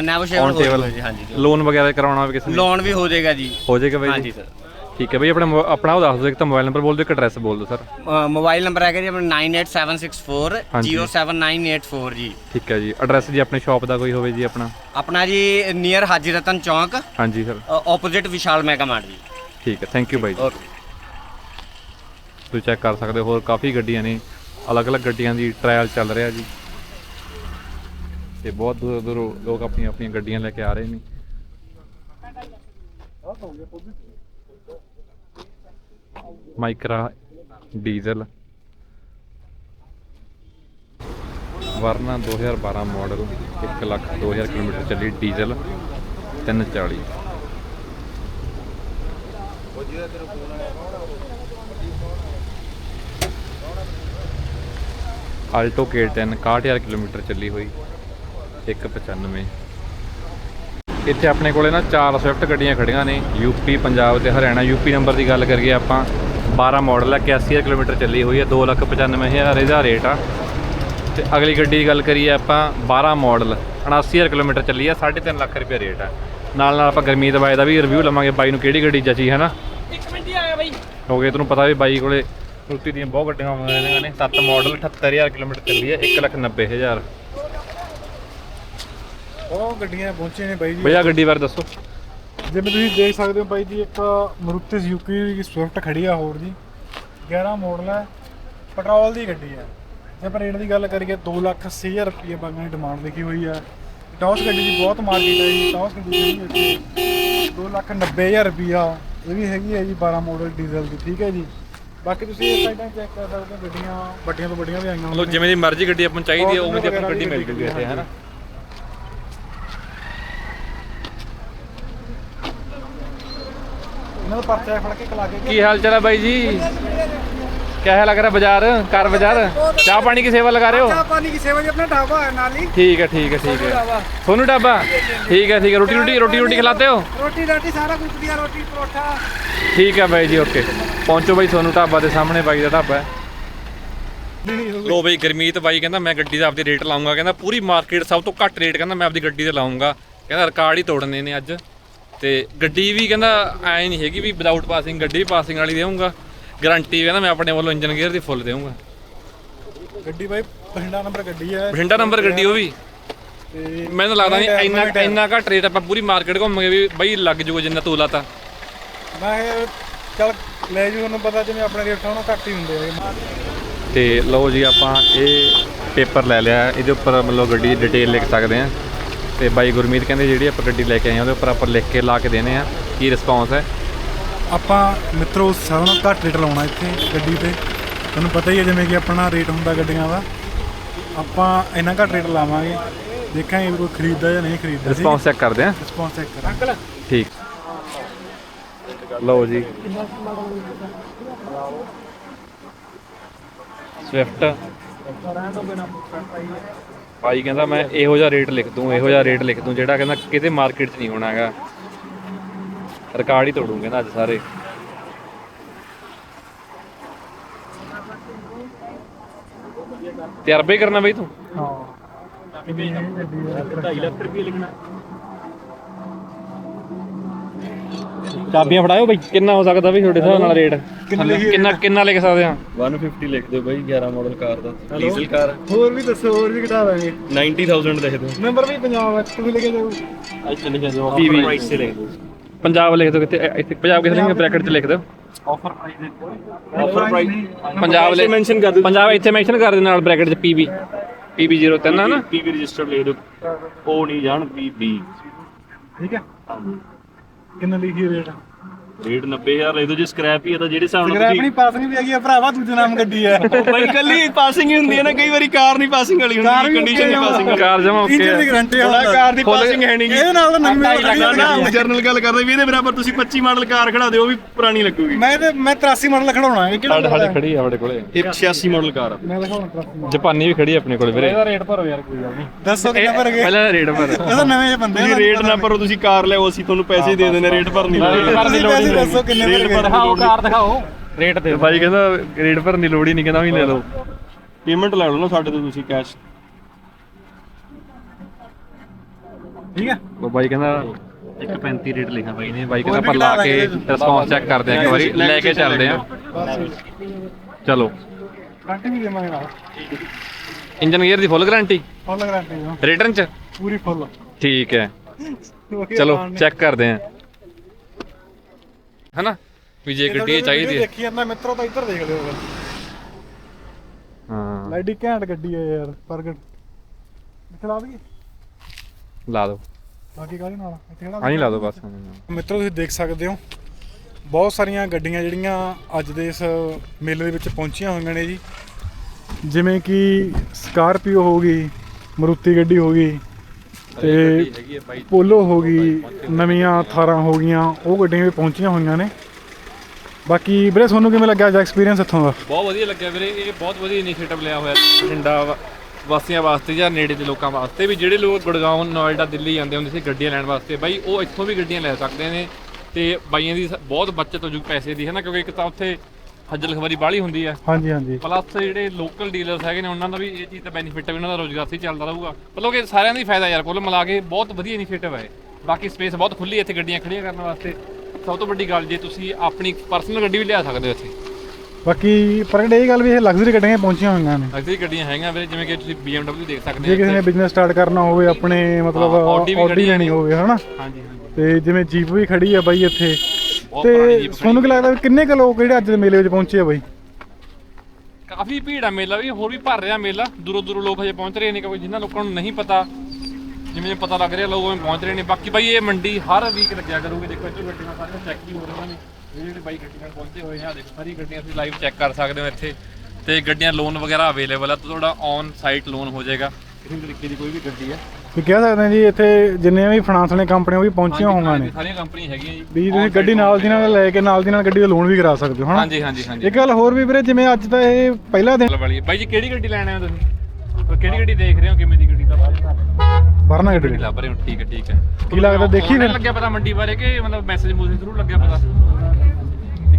ਨੈਗੋਸ਼ੀਏਬਲ ਹੋ ਜੀ। ਹਾਂਜੀ। ਲੋਨ ਵਗੈਰਾ ਕਰਾਉਣਾ ਹੋਵੇ ਕਿਸੇ ਨੇ? ਲੋਨ ਵੀ ਹੋ ਜਾਏਗਾ ਜੀ। ਹੋ ਜਾਏਗਾ ਬਾਈ ਹਾਂਜੀ ਜੀ ਸਰ ਠੀਕ ਹੈ ਬਈ ਆਪਣਾ ਮੋ- ਆਪਣਾ ਉਹ ਦੱਸ ਦਿਓ ਇੱਕ ਤਾਂ ਮੋਬਾਈਲ ਨੰਬਰ ਬੋਲ ਦਿਓ ਇੱਕ ਐਡਰੈਸ ਬੋਲ ਦਿਓ ਸਰ। ਮੋਬਾਈਲ ਨੰਬਰ ਹੈਗਾ ਜੀ ਆਪਣਾ 98764 ਹਾਂਜੀ। 07984 ਜੀ। ਠੀਕ ਹੈ ਜੀ। ਐਡਰੈਸ ਜੀ ਆਪਣੀ ਸ਼ਾਪ ਦਾ ਕੋਈ ਹੋਵੇ ਜੀ ਆਪਣਾ? ਆਪਣਾ ਜੀ ਨੀਅਰ ਹਾਜੀ ਰਤਨ ਚੌਂਕ। ਹਾਂਜੀ sir. Opposite Vishal mega mart ਜੀ। ਠੀਕ ਹੈ ਥੈਂਕ ਯੂ ਬਾਈ ਜੀ। ਓਕੇ ਤੁਸੀਂ ਚੈੱਕ ਕਰ ਸਕਦੇ ਹੋ ਹੋਰ ਕਾਫੀ ਗੱਡੀਆਂ ਨੇ। ਅਲੱਗ-ਅਲੱਗ ਗੱਡੀਆਂ ਦੀ ਟ੍ਰਾਇਲ ਚੱਲ ਰਿਹਾ ਜੀ। ਤੇ ਬਹੁਤ ਦੂਰ ਦੂਰੋਂ ਲੋਕ ਆਪਣੀਆਂ ਆਪਣੀਆਂ ਗੱਡੀਆਂ ਲੈ ਕੇ ਆ ਰਹੇ ਨੇ। Micra diesel. Verna 2012 model 1 lakh 2000 kilometre ਚੱਲੀ ਡੀਜ਼ਲ 340 ਆਲਟੋ K10 61000 ਕਿਲੋਮੀਟਰ ਚੱਲੀ ਹੋਈ 195 ਇੱਥੇ ਆਪਣੇ ਕੋਲੇ ਨਾ ਚਾਰ ਸਵਿਫਟ ਗੱਡੀਆਂ ਖੜੀਆਂ ਨੇ ਯੂਪੀ ਪੰਜਾਬ ਤੇ ਹਰਿਆਣਾ। ਯੂਪੀ ਨੰਬਰ ਦੀ ਗੱਲ ਕਰੀਏ ਆਪਾਂ 12 ਮਾਡਲ ਹੈ 81000 ਕਿਲੋਮੀਟਰ ਚੱਲੀ ਹੋਈ ਹੈ 295000 ਇਹਦਾ ਰੇਟ ਆ। ਤੇ ਅਗਲੀ ਗੱਡੀ ਦੀ ਗੱਲ ਕਰੀਏ ਆਪਾਂ 12 ਮਾਡਲ 79000 ਕਿਲੋਮੀਟਰ ਚੱਲੀ ਹੈ 3.5 ਲੱਖ ਰੁਪਏ ਰੇਟ ਆ। ਨਾਲ ਨਾਲ ਆਪਾਂ ਗਰਮੀਤ ਬਾਈ ਦਾ ਵੀ ਰਿਵਿਊ ਲਵਾਂਗੇ ਬਾਈ ਨੂੰ ਕਿਹੜੀ ਗੱਡੀ ਜਚੀ ਹੈ ਨਾ ਇੱਕ ਮਿੰਟ ਹੀ ਆਇਆ ਬਾਈ। ਹੋ ਗਏ ਤੁਹਾਨੂੰ ਪਤਾ ਵੀ ਬਾਈ ਕੋਲੇ ਰੁੱਤੀ ਦੀਆਂ ਬਹੁਤ ਗੱਡੀਆਂ ਆਉਂਦੀਆਂ ਨੇ 7 ਮਾਡਲ 78000 ਕਿਲੋਮੀਟਰ ਚੱਲੀ ਹੈ 190000 ਉਹ ਗੱਡੀਆਂ ਪਹੁੰਚੇ ਨੇ ਬਾਈ ਜੀ। ਬਈ ਆਹ ਗੱਡੀ ਬਾਰੇ ਦੱਸੋ। ਜਿਵੇਂ ਤੁਸੀਂ ਦੇਖ ਸਕਦੇ ਹੋ ਬਾਈ ਜੀ ਇੱਕ ਮਰੂਤੀ ਸੁਜ਼ੂਕੀ ਦੀ ਸਵਿਫਟ ਖੜੀ ਆ ਹੋਰ ਜੀ। 11 ਮਾਡਲ ਹੈ ਪੈਟਰੋਲ ਦੀ ਗੱਡੀ ਹੈ ਜੇ ਆਪਾਂ ਰੇਟ ਦੀ ਗੱਲ ਕਰੀਏ 280000 ਰੁਪਏ ਬਾਗਾਂ ਦੀ ਡਿਮਾਂਡ ਲਿਖੀ ਹੋਈ ਹੈ ਟੌਸ ਗੱਡੀ ਦੀ ਬਹੁਤ ਮਾਰਕੀਟ ਹੈ ਜੀ ਟੌਸ ਗੱਡੀ ਦੀ ਹੈਗੀ 290000 ਰੁਪਿਆ ਇਹ ਵੀ ਹੈਗੀ ਹੈ ਜੀ 12 ਮਾਡਲ ਡੀਜ਼ਲ ਦੀ ਠੀਕ ਹੈ ਜੀ। ਬਾਕੀ ਤੁਸੀਂ ਇਸ ਸਾਈਡਾਂ ਚੈੱਕ ਕਰ ਸਕਦੇ ਹੋ ਗੱਡੀਆਂ ਵੱਡੀਆਂ ਤੋਂ ਵੱਡੀਆਂ ਵੀ ਆਈਆਂ ਮਤਲਬ ਜਿਵੇਂ ਦੀ ਮਰਜ਼ੀ ਗੱਡੀ ਆਪਾਂ ਨੂੰ ਚਾਹੀਦੀ ਹੈ ਉਵੇਂ ਦੀ ਆਪਾਂ ਗੱਡੀ ਮਿਲ ਜੂਗੀ ਇੱਥੇ ਹੈ ਨਾ ਇਹਨਾਂ ਦਾ ਪਰਚਾ ਫੜ ਕੇ ਕਲਾ ਕੇ ਕੀ ਹਾਲ ਚਾਲ ਹੈ ਬਾਈ ਜੀ? ਕਿਆ ਲੱਗ ਰਿਹਾ ਬਾਜ਼ਾਰ? ਕਾਰ ਬਾਜ਼ਾਰ? ਚਾਹ ਪਾਣੀ ਦੀ ਸੇਵਾ ਲਗਾ ਰਹੇ ਹੋ? ਪਾਣੀ ਦੀ ਸੇਵਾ ਜੀ ਆਪਣਾ ਢਾਬਾ ਹੈ ਨਾਲ ਹੀ। ਠੀਕ ਹੈ ਠੀਕ ਹੈ ਠੀਕ ਹੈ। ਸੋਨੂ ਢਾਬਾ। ਠੀਕ ਹੈ ਠੀਕ ਹੈ। ਰੋਟੀ ਰੋਟੀ ਰੋਟੀ ਰੋਟੀ ਖਿਲਾਤੇ ਹੋ? ਰੋਟੀ ਰਾਟੀ ਸਾਰਾ ਕੁਝ ਵਧੀਆ ਰੋਟੀ ਪਰੋਠਾ। ਠੀਕ ਹੈ ਬਾਈ ਜੀ ਓਕੇ। ਪਹੁੰਚੋ ਬਾਈ ਸੋਨੂ ਢਾਬਾ ਦੇ ਸਾਹਮਣੇ ਬਾਈ ਦਾ ਢਾਬਾ ਹੈ। ਲੋ ਬਈ ਗਰਮੀਤ ਬਾਈ ਕਹਿੰਦਾ ਮੈਂ ਗੱਡੀ ਦਾ ਆਪਦੀ ਰੇਟ ਲਾਉਂਗਾ ਕਹਿੰਦਾ ਪੂਰੀ ਮਾਰਕੀਟ ਸਭ ਤੋਂ ਘੱਟ ਰੇਟ ਕਹਿੰਦਾ ਮੈਂ ਆਪਦੀ ਗੱਡੀ ਤੇ ਲਾਉਂਗਾ ਕਹਿੰਦਾ ਰਿਕਾਰਡ ਹੀ ਤੋੜਨੇ ਨੇ ਅੱਜ। ਤੇ ਗੱਡੀ ਵੀ ਕਹਿੰਦਾ ਐ ਨਹੀਂ ਹੈਗੀ ਵੀ ਵਿਦਆਊਟ ਪਾਸਿੰਗ ਗੱਡੀ ਵੀ ਪਾਸਿੰਗ ਵਾਲੀ ਦੇਵਾਂਗਾ ਗਾਰੰਟੀ ਕਹਿੰਦਾ ਮੈਂ ਆਪਣੇ ਵੱਲੋਂ ਇੰਜਨ ਗੇਅਰ ਦੀ ਫੁੱਲ ਦੇਵਾਂਗਾ ਗੱਡੀ ਬਾਈ ਬਠਿੰਡਾ ਨੰਬਰ ਗੱਡੀ ਹੈ। ਬਠਿੰਡਾ ਨੰਬਰ ਗੱਡੀ ਉਹ ਵੀ। ਤੇ ਮੈਨੂੰ ਲੱਗਦਾ ਨਹੀਂ ਇੰਨਾ ਇੰਨਾ ਘੱਟ ਰੇਟ ਆਪਾਂ ਪੂਰੀ ਮਾਰਕੀਟ ਘੁੰਮਾਂਗੇ ਵੀ ਬਈ ਲੱਗ ਜੂਗਾ ਜਿੰਨਾ ਤੂੰ ਲਾਤਾ। ਮੈਂ ਚੱਲ ਲੈ ਜੂ ਤੁਹਾਨੂੰ ਪਤਾ ਜਿਵੇਂ ਆਪਣੇ ਰੇਟ ਨਾਲੋਂ ਘੱਟ ਹੀ ਹੁੰਦੇ ਆ ਤੇ ਲਓ ਜੀ ਆਪਾਂ ਇਹ ਪੇਪਰ ਲੈ ਲਿਆ। ਇਹਦੇ ਉੱਪਰ ਮਤਲਬ ਗੱਡੀ ਦੀ ਡਿਟੇਲ ਲਿਖ ਸਕਦੇ ਆ ਤੇ ਬਾਈ ਗੁਰਮੀਤ ਕਹਿੰਦੇ ਜਿਹੜੀ ਆਪਾਂ ਗੱਡੀ ਲੈ ਕੇ ਆਏ ਆ ਉਹਦੇ ਉੱਪਰ ਆਪਾਂ ਲਿਖ ਕੇ ਲਾ ਕੇ ਦੇਣੇ ਆ ਕੀ ਰਿਸਪੌਂਸ ਹੈ? ਆਪਾਂ ਮਿੱਤਰੋ ਸਾਰਿਆਂ ਨਾਲੋਂ ਘੱਟ ਰੇਟ ਲਾਉਣਾ ਇੱਥੇ ਗੱਡੀ ਤੇ। ਤੁਹਾਨੂੰ ਪਤਾ ਹੀ ਹੈ ਜਿਵੇਂ ਕਿ ਆਪਣਾ ਰੇਟ ਹੁੰਦਾ ਗੱਡੀਆਂ ਦਾ। ਆਪਾਂ ਇੰਨਾ ਘੱਟ ਰੇਟ ਲਾਵਾਂਗੇ। ਦੇਖਾਂਗੇ ਵੀ ਕੋਈ ਖਰੀਦਦਾ ਜਾਂ ਨਹੀਂ ਖਰੀਦਦਾ। ਰਿਸਪੌਂਸ ਚੈੱਕ ਕਰਦੇ ਆ ਰਿਸਪੌਂਸ ਚੈੱਕ ਕਰਾਂ ਅੰਕਲ। ਠੀਕ। ਲਓ ਜੀ। ਸਵਿਫਟ ਭਾਈ ਕਹਿੰਦਾ ਮੈਂ ਇਹੋ ਜਿਹਾ ਰੇਟ ਲਿਖ ਦੂੰ, ਇਹੋ ਜਿਹਾ ਰੇਟ ਲਿਖ ਦੂੰ, ਜਿਹੜਾ ਕਹਿੰਦਾ ਕਿਤੇ ਮਾਰਕੀਟ 'ਚ ਨਹੀਂ ਹੋਣਾ ਹੈਗਾ। ਰਿਕਾਰਡ ਹੀ ਤੋੜੂ ਕਹਿੰਦਾ ਅੱਜ ਸਾਰੇ। ਤਜਰਬੇ ਹੀ ਕਰਨਾ ਬਈ ਤੂੰ। ਹਾਂ। 2.5 ਲੱਖ ਰੁਪਏ ਲਿਖਣਾ ਚਾਬੀਆਂ ਫੜਾਇਓ ਬਈ ਕਿੰਨਾ ਹੋ ਸਕਦਾ ਬਈ ਤੁਹਾਡੇ ਹਿਸਾਬ ਨਾਲ ਰੇਟ? ਕਿੰਨਾ ਕਿੰਨਾ ਲਿਖ ਸਕਦੇ ਆ? 150 ਲਿਖ ਦਿਓ ਬਾਈ 11 ਮਾਡਲ ਕਾਰ ਦਾ। ਡੀਜ਼ਲ ਕਾਰ। ਹੋਰ ਵੀ ਦੱਸੋ ਹੋਰ ਵੀ ਘਟਾ ਦਾਂਗੇ 90000 ਲਿਖ ਦਿਓ। ਨੰਬਰ ਵੀ ਪੰਜਾਬ ਵਿੱਚ ਤੁਸੀਂ ਲੈ ਕੇ ਜਾਓ। ਅੱਜ ਚਲੇ ਜਾਓ PV ਪ੍ਰਾਈਸ ਤੇ ਲਿਖ ਦਿਓ। ਪੰਜਾਬ ਲਿਖ ਦਿਓ ਕਿਤੇ ਇੱਥੇ ਪੰਜਾਬ ਕਿਥੇ ਲਿਖਿਆ ਬ੍ਰੈਕਟ 'ਚ ਲਿਖ ਦਿਓ। ਆਫਰ ਪ੍ਰਾਈਸ ਪੰਜਾਬ ਲਿਖ mention ਕਰ ਦਿਓ। ਪੰਜਾਬ ਇੱਥੇ ਮੈਂਸ਼ਨ ਕਰ ਦੇ ਨਾਲ ਬ੍ਰੈਕਟ 'ਚ ਪੀਬੀ ਪੀਬੀ 03 ਹੈ ਨਾ। ਪੀਵੀ ਰਜਿਸਟਰ ਲਿਖ ਦਿਓ। ਉਹ ਨਹੀਂ ਜਾਣ ਪੀਬੀ ਠੀਕ ਹੈ। ਕਿੰਨਾ ਲਿਖੀ ਰੇਟ ਰੇਟ 90000 ਲਿਖ ਦਿਓ ਜੇ ਸਕ੍ਰੈਪ ਹੀ ਹੈ ਤਾਂ ਜਿਹੜੇ ਹਿਸਾਬ ਨਾਲ ਸਕ੍ਰੈਪ ਤੁਸੀਂ ਨਹੀਂ ਪਾਸਿੰਗ ਵੀ ਹੈਗੀ ਆ ਭਰਾਵਾ ਦੂਜੇ ਨਾਮ ਗੱਡੀ ਹੈ। ਉਹ ਬਾਈ ਕੱਲੀ ਪਾਸਿੰਗ ਹੀ ਹੁੰਦੀ ਹੈ ਨਾ ਕਈ ਵਾਰੀ ਕਾਰ ਨਹੀਂ ਪਾਸਿੰਗ ਵਾਲੀ ਕਾਰ ਹੁੰਦੀ ਵੀ ਕੰਡੀਸ਼ਨ okay ਦੀ ਆ। ਪਾਸਿੰਗ ਕਾਰ ਜਮਾ ਓਕੇ ਇੰਜਨ ਦੀ ਗਾਰੰਟੀ ਥੋੜਾ ਕਾਰ ਦੀ ਖੁੱਲ੍ਹ- ਪਾਸਿੰਗ ਹੈ ਨਹੀਂ ਇਹਦੇ ਨਾਲ ਤਾਂ ਨਵੀਂ ਨਾ ਮਿਲਦੀ ਨਾ ਜਰਨਲ ਗੱਲ ਕਰਦੇ ਵੀ ਇਹਦੇ ਬਰਾਬਰ ਤੁਸੀਂ 25 ਮਾਡਲ ਕਾਰ ਖੜਾ ਦਿਓ ਉਹ ਵੀ ਪੁਰਾਣੀ ਲੱਗੂਗੀ। ਮੈਂ ਤੇ ਮੈਂ 83 ਮਾਡਲ ਖੜਾਉਣਾ ਹੈ ਕਿਹੜਾ ਸਾਡੇ ਸਾਡੇ ਖੜੀ ਆ ਸਾਡੇ ਕੋਲੇ। ਇਹ 86 ਮਾਡਲ ਕਾਰ ਆ। ਮੈਂ ਲਿਖਾਉਣਾ 83 ਮਾਡਲ ਜਾਪਾਨੀ ਵੀ ਖੜੀ ਆ ਆਪਣੇ ਕੋਲੇ ਵੀਰੇ। ਰੇਟ ਭਰੋ ਯਾਰ ਕੋਈ ਗੱਲ ਨਹੀਂ। ਦੱਸੋ ਕਿੰਨਾ ਭਰ ਗਏ? ਪਹਿਲਾਂ ਰੇਟ ਪਰ ਇਹ ਤਾਂ ਨਵੇਂ ਜਿਹੇ ਬੰਦੇ ਤੁਸੀਂ ਰੇਟ ਨਾ ਭਰੋ ਤੁਸੀਂ ਕਾਰ ਲਿਆਓ ਅਸੀਂ ਤੁਹਾਨੂੰ ਪੈਸੇ ਦੇ ਦਿੰਦੇ ਰੇਟ ਭਰਨੀ ਤੁਸੀਂ ਦੱਸੋ ਕਿੰਨੇ ਰੇਟ ਗਏ? ਭਰ ਦਿਖਾਓ ਕਾਰ ਦਿਖਾਓ। ਰੇਟ ਤੇ ਬਾਈ ਕਹਿੰਦਾ ਰੇਟ ਭਰਨ ਦੀ ਲੋੜ ਹੀ ਨਹੀਂ ਕਹਿੰਦਾ ਵੀ ਲੈ ਲਓ। ਪੇਮੈਂਟ ਲੈ ਲਓ ਨਾ ਸਾਡੇ ਤੋਂ ਤੁਸੀਂ ਕੈਸ਼। ਠੀਕ ਹੈ? ਉਹ ਬਾਈ ਕਹਿੰਦਾ 135 ਰੇਟ ਲਿਖਿਆ ਬਾਈ ਨੇ। ਬਾਈ ਕਹਿੰਦਾ ਆਪਾਂ ਲਾ ਕੇ ਰਿਸਪੌਂਸ ਚੈੱਕ ਕਰਦੇ ਆ ਇੱਕ ਵਾਰੀ ਲੈ ਕੇ ਚੱਲਦੇ ਆ ਚਲੋ। ਗਾਰੰਟੀ ਵੀ ਦੇਵਾਂਗੇ ਨਾਲ। ਇੰਜਨ ਗੇਅਰ ਦੀ full guarantee full guarantee return ਚ? ਪੂਰੀ ਫੁੱਲ ਠੀਕ ਹੈ। <laughs> ਚਲੋ ਚੈੱਕ ਕਰਦੇ ਆ ਹਨਾ? ਵੀ ਜੇ ਗੱਡੀ ਚਾਹੀਦੀ ਹੈ। ਦੇਖੀ ਜਾਂਦਾ ਮਿੱਤਰੋ ਤਾਂ ਇੱਧਰ ਦੇਖ ਲਿਓ ਹਾਂ। ਲਾਈਡੀ ਘੈਂਟ ਗੱਡੀ ਹੈ ਯਾਰ ਪ੍ਰਗਟ। ਇੱਥੇ ਲਾ ਦਈਏ? ਲਾ ਦੋ। ਬਾਕੀ ਕਾਹਦੇ ਨਾਲ? ਇੱਥੇ ਕਿਹੜਾ ਆਹੀਂ ਲਾ ਦੋ ਬਸ ਮਿੱਤਰੋ ਤੁਸੀਂ ਦੇਖ ਸਕਦੇ ਹੋ ਬਹੁਤ ਸਾਰੀਆਂ ਗੱਡੀਆਂ ਜਿਹੜੀਆਂ ਅੱਜ ਦੇ ਇਸ ਮੇਲੇ ਦੇ ਵਿੱਚ ਪਹੁੰਚੀਆਂ ਹੋਈਆਂ ਨੇ ਜੀ। ਜਿਵੇਂ ਕਿ ਸਕਾਰਪੀਓ ਹੋ ਗਈ ਮਰੂਤੀ ਗੱਡੀ ਹੋ ਗਈ ਤੇ ਬਾਈ ਪੋਲੋ ਹੋ ਗਈ, ਨਵੀਆਂ ਥਾਰਾਂ ਹੋ ਗਈਆਂ, ਉਹ ਗੱਡੀਆਂ ਵੀ ਪਹੁੰਚੀਆਂ ਹੋਈਆਂ ਨੇ। ਬਾਕੀ ਵੀਰੇ, ਤੁਹਾਨੂੰ ਕਿਵੇਂ ਲੱਗਿਆ ਅੱਜ ਐਕਸਪੀਰੀਅੰਸ ਇੱਥੋਂ ਦਾ? ਬਹੁਤ ਵਧੀਆ ਲੱਗਿਆ ਵੀਰੇ, ਇਹ ਬਹੁਤ ਵਧੀਆ ਇਨੀਸ਼ੀਏਟਿਵ ਲਿਆ ਹੋਇਆ। ਬਠਿੰਡਾ ਵਾ- ਵਾਸੀਆਂ ਵਾਸਤੇ ਜਾਂ ਨੇੜੇ ਦੇ ਲੋਕਾਂ ਵਾਸਤੇ ਵੀ ਜਿਹੜੇ ਲੋਕ ਗੁੜਗਾਉਂ ਨੋਇਡਾ ਦਿੱਲੀ ਜਾਂਦੇ ਹੁੰਦੇ ਸੀ ਗੱਡੀਆਂ ਲੈਣ ਵਾਸਤੇ, ਬਾਈ ਉਹ ਇੱਥੋਂ ਵੀ ਗੱਡੀਆਂ ਲੈ ਸਕਦੇ ਨੇ ਤੇ ਬਾਈਆਂ ਦੀ ਬਹੁਤ ਬਚਤ ਹੋ ਜੂ ਪੈਸੇ ਦੀ ਹੈ ਨਾ ਕਿਉਂਕਿ ਇੱਕ ਤਾਂ ਉੱਥੇ ਹੱਜਲ ਖਵਾਰੀ ਬਾਹਲੀ ਹੁੰਦੀ ਹੈ ਹਾਂਜੀ ਹਾਂਜੀ। ਪਲੱਸ ਜਿਹੜੇ ਲੋਕਲ ਡੀਲਰਸ ਹੈਗੇ ਨੇ ਉਹਨਾਂ ਦਾ ਵੀ ਇਹ ਚੀਜ਼ ਦਾ ਬੈਨੀਫਿਟ ਹੈ ਵੀ ਉਹਨਾਂ ਦਾ ਰੋਜ਼ਗਾਰ ਸਹੀ ਚੱਲਦਾ ਰਹੂਗਾ। ਮਤਲਬ ਕਿ ਸਾਰਿਆਂ ਦਾ ਹੀ ਫਾਇਦਾ ਯਾਰ ਕੁੱਲ ਮਿਲਾ ਕੇ ਬਹੁਤ ਵਧੀਆ ਇਨੀਸ਼ੀਏਟਿਵ ਹੈ। ਬਾਕੀ ਸਪੇਸ ਬਹੁਤ ਖੁੱਲੀ ਹੈ ਇੱਥੇ ਗੱਡੀਆਂ ਖੜੀਆਂ ਕਰਨ ਵਾਸਤੇ। ਸਭ ਤੋਂ ਵੱਡੀ ਗੱਲ ਜੇ ਤੁਸੀਂ ਆਪਣੀ ਪਰਸਨਲ ਗੱਡੀ ਵੀ ਲਿਆ ਸਕਦੇ ਹੋ ਇੱਥੇ। ਬਾਕੀ ਪ੍ਰਗਟ ਇਹ ਗੱਲ ਵੀ ਇਹ ਲਗਜ਼ਰੀ ਗੱਡੀਆਂ ਪਹੁੰਚੀਆਂ ਹੋਈਆਂ ਨੇ। ਅਗਲੀ ਗੱਡੀਆਂ ਹੈਗੀਆਂ ਵੀਰੇ ਜਿਵੇਂ ਕਿ ਤੁਸੀਂ BMW ਦੇਖ ਸਕਦੇ ਜੇ ਕਿਸੇ ਨੇ। ਬਿਜ਼ਨਸ ਸਟਾਰਟ ਕਰਨਾ ਹੋਵੇ ਆਪਣੇ ਮਤਲਬ ਹਾਂ, ਆਡੀ ਲੈਣੀ ਹੈ। ਹੋਵੇ ਹਨਾ? ਹਾਂਜੀ ਹਾਂਜੀ। ਤੇ ਜਿਵੇਂ ਜੀਪ ਵੀ ਖੜੀ ਆ ਬਾਈ ਇੱਥੇ। ਤੇ ਤੁਹਾਨੂੰ ਕੀ ਲੱਗਦਾ ਵੀ ਕਿੰਨੇ ਕੁ ਲੋਕ ਜਿਹੜੇ ਅੱਜ ਦੇ ਮੇਲੇ ਵਿੱਚ ਪਹੁੰਚੇ ਆ ਬਾਈ? ਕਾਫੀ ਭੀੜ ਆ ਮੇਲਾ ਵੀ ਹੋਰ ਵੀ ਭਰ ਰਿਹਾ ਮੇਲਾ। ਦੂਰੋਂ ਦੂਰੋਂ ਲੋਕ ਹਜੇ ਪਹੁੰਚ ਰਹੇ ਨੇ ਕਿਉਂਕਿ ਜਿਨ੍ਹਾਂ ਲੋਕਾਂ ਨੂੰ ਨਹੀਂ ਪਤਾ ਜਿਵੇਂ ਪਤਾ ਲੱਗ ਰਿਹਾ ਲੋਕ ਉਵੇਂ ਪਹੁੰਚ ਰਹੇ ਨੇ। ਬਾਕੀ ਬਾਈ ਇਹ ਮੰਡੀ ਹਰ ਵੀਕ ਲੱਗਿਆ ਕਰੂਗੀ। ਦੇਖੋ ਇੱਥੇ ਗੱਡੀਆਂ ਸਾਰੀਆਂ ਚੈੱਕ ਵੀ ਹੋ ਰਹੀਆਂ ਨੇ। ਜਿਹੜੇ ਬਾਈ ਗੱਡੀਆਂ ਪਹੁੰਚੇ ਹੋਏ ਆ ਦੇਖੋ ਸਾਰੀ ਗੱਡੀਆਂ ਤੁਸੀਂ ਲਾਈਵ ਚੈੱਕ ਕਰ ਸਕਦੇ ਹੋ ਇੱਥੇ। ਤੇ ਗੱਡੀਆਂ ਲੋਨ ਵਗੈਰਾ ਅਵੇਲੇਬਲ ਆ। ਤੁਹਾਡਾ ਔਨ ਸਾਈਟ ਲੋਨ ਹੋ ਜਾਏਗਾ। ਕਿਸੇ ਤਰੀਕੇ ਦੀ ਕੋਈ ਵੀ ਗੱਡੀ ਹੈ ਵੀ ਕਹਿ ਸਕਦੇ ਹਾਂ ਜੀ ਇੱਥੇ ਜਿੰਨੇ ਵੀ ਫਾਈਨਾਂਸ ਵਾਲੀਆਂ ਕੰਪਨੀਆਂ ਉਹ ਵੀ ਪਹੁੰਚੀਆਂ ਹੋਈਆਂ ਨੇ। ਸਾਰੀਆਂ ਕੰਪਨੀਆਂ ਹੈਗੀਆਂ ਜੀ। ਵੀ ਤੁਸੀਂ ਗੱਡੀ ਨਾਲ ਦੀ ਨਾਲ ਲੈ ਕੇ ਨਾਲ ਦੀ ਨਾਲ ਗੱਡੀ ਦਾ ਲੋਨ ਵੀ ਕਰਾ ਸਕਦੇ ਹੋ ਹਨਾ? ਹਾਂਜੀ ਹਾਂਜੀ ਹਾਂਜੀ। ਇੱਕ ਗੱਲ ਹੋਰ ਵੀ ਵੀਰੇ ਜਿਵੇਂ ਅੱਜ ਦਾ ਇਹ ਪਹਿਲਾ ਦਿਨ ਵਾਲੀ। ਬਾਈ ਜੀ ਕਿਹੜੀ ਗੱਡੀ ਲੈਣ ਆਏ ਹੋ ਤੁਸੀਂ? ਕਿਹੜੀ ਗੱਡੀ ਦੇਖ ਰਹੇ ਹੋ? ਕਿਵੇਂ ਦੀ ਗੱਡੀ ਦਾ ਵਰਨਾ ਗੱਡੀ। ਗੱਡੀ ਲੱਭ ਰਹੇ ਹੋ ਠੀਕ ਹੈ ਠੀਕ ਹੈ। ਕੀ ਲੱਗਦਾ ਦੇਖੀ ਫਿਰ। ਲੱਗਿਆ ਪਤਾ ਮੰਡੀ ਬਾਰੇ ਕਿ ਮਤਲਬ ਮੈਸੇਜ ਮੂਸੇਜ ਥਰੂ ਲੱਗਿਆ ਪਤਾ?